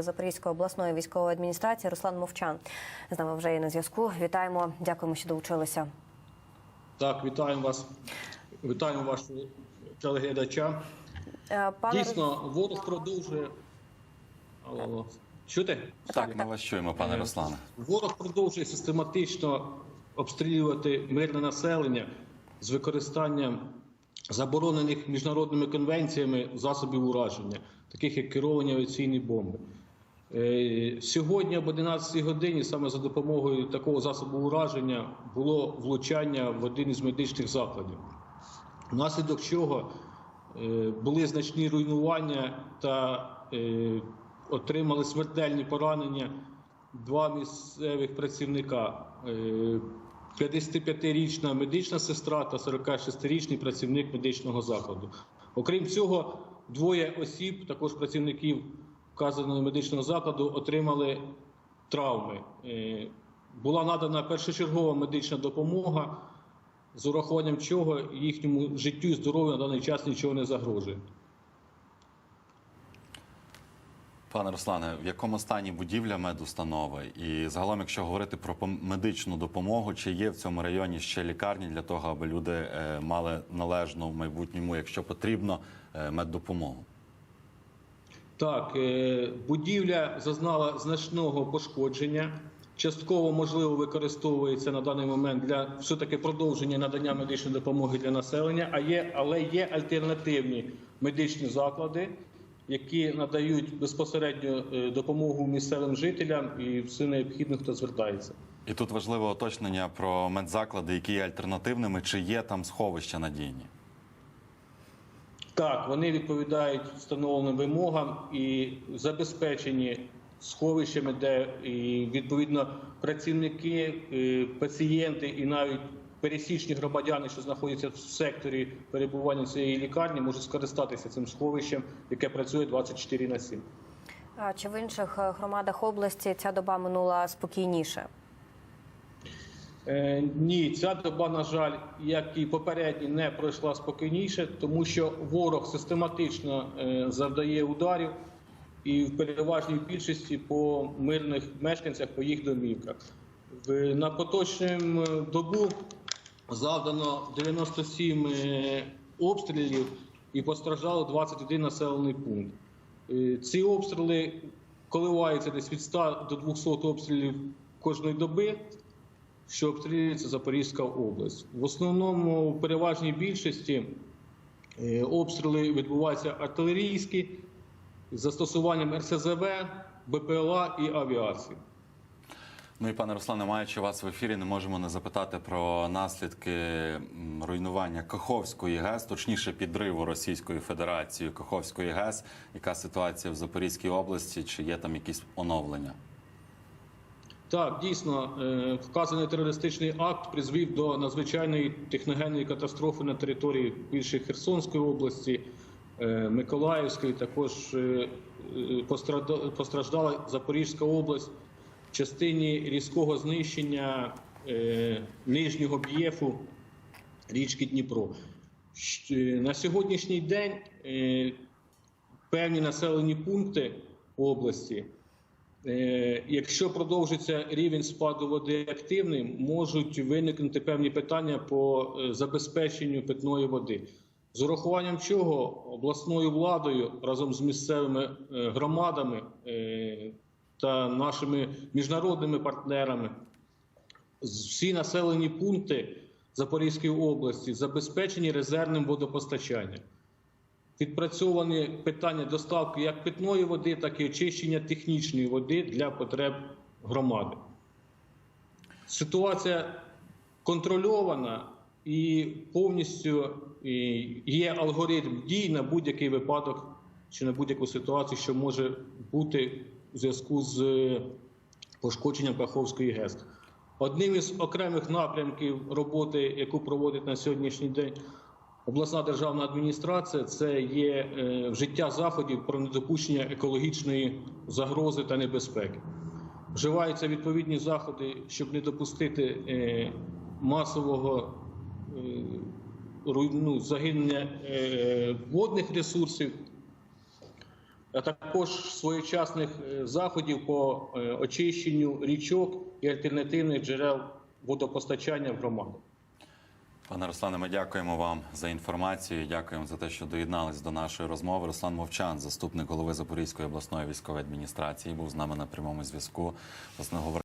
голови Запорізької обласної військової адміністрації Руслан Мовчан. З нами вже є на зв'язку. Вітаємо, дякуємо, що долучилися. Так, вітаємо вас. Вітаємо вашого телеглядача. Е, Пане Дійсно, ворог продовжує. Алло. Чути? Так, Ми вас чуємо, пане Руслане. Ворог продовжує систематично обстрілювати мирне населення з використанням заборонених міжнародними конвенціями засобів ураження, таких як керовані авіаційні бомби. Е, Сьогодні об 11 годині саме за допомогою такого засобу ураження було влучання в один із медичних закладів, внаслідок чого е, були значні руйнування та е, отримали смертельні поранення два місцевих працівника. Е, 55-річна медична сестра та 46-річний працівник медичного закладу. Окрім цього, двоє осіб, також працівників вказаного медичного закладу, отримали травми. Е, Була надана першочергова медична допомога, з урахуванням чого їхньому життю і здоров'ю на даний час нічого не загрожує. Пане Руслане, в якому стані будівля медустанови? І загалом, якщо говорити про медичну допомогу, чи є в цьому районі ще лікарні для того, аби люди е, мали належну в майбутньому, якщо потрібно, е, меддопомогу? Так, е, будівля зазнала значного пошкодження. Частково можливо використовується на даний момент для все-таки продовження надання медичної допомоги для населення. А є, але є альтернативні медичні заклади, які надають безпосередньо е, допомогу місцевим жителям і все необхідно, хто звертається. І тут важливе уточнення про медзаклади, які є альтернативними, чи є там сховища надійні? Так, вони відповідають встановленим вимогам і забезпечені сховищами, де відповідно працівники, е, пацієнти і навіть пересічні громадяни, що знаходяться в секторі перебування цієї лікарні, можуть скористатися цим сховищем, яке працює 24 на 7. А чи в інших е, громадах області ця доба минула спокійніше? Е, Ні, ця доба, на жаль, як і попередні, не пройшла спокійніше, тому що ворог систематично е, завдає ударів і в переважній більшості по мирних мешканцях, по їх домівках. На поточну е, добу завдано 97 е, обстрілів і постраждало 21 населений пункт. Ці обстріли коливаються десь від 100 до 200 обстрілів кожної доби що обстрілюється Запорізька область. В основному, в переважній більшості е, обстріли відбуваються артилерійські з застосуванням РСЗВ, БПЛА і авіації. Ну і пане Руслане, маючи вас в ефірі, не можемо не запитати про наслідки руйнування Каховської ГЕС, точніше підриву Російської Федерації Каховської ГЕС. Яка ситуація в Запорізькій області? Чи є там якісь оновлення? Так, дійсно, е, вказаний терористичний акт призвів до надзвичайної техногенної катастрофи на території більше Херсонської області, е, Миколаївської. Також е, постраждала Запорізька область в частині різкого знищення нижнього б'єфу річки Дніпро. На сьогоднішній день певні населені пункти області. Е, Якщо продовжиться рівень спаду води активним, можуть виникнути певні питання по е, забезпеченню питної води. З урахуванням чого обласною владою разом з місцевими е, громадами та нашими міжнародними партнерами всі населені пункти Запорізької області забезпечені резервним водопостачанням. Відпрацьовані питання доставки як питної води, так і очищення технічної води для потреб громади. Ситуація контрольована і повністю є алгоритм дій на будь-який випадок чи на будь-яку ситуацію, що може бути у зв'язку з пошкодженням Каховської ГЕС. Одним із окремих напрямків роботи, яку проводить на сьогоднішній день обласна державна адміністрація, це є е, вжиття заходів про недопущення екологічної загрози та небезпеки. Вживаються відповідні заходи, щоб не допустити е, масового е, ну, загинення водних ресурсів. а також своєчасних заходів по очищенню річок і альтернативних джерел водопостачання в громаду. Пане Руслане, ми дякуємо вам за інформацію. Дякуємо за те, що доєднались до нашої розмови. Руслан Мовчан, заступник голови Запорізької обласної військової адміністрації, був з нами на прямому зв'язку. Власне говорив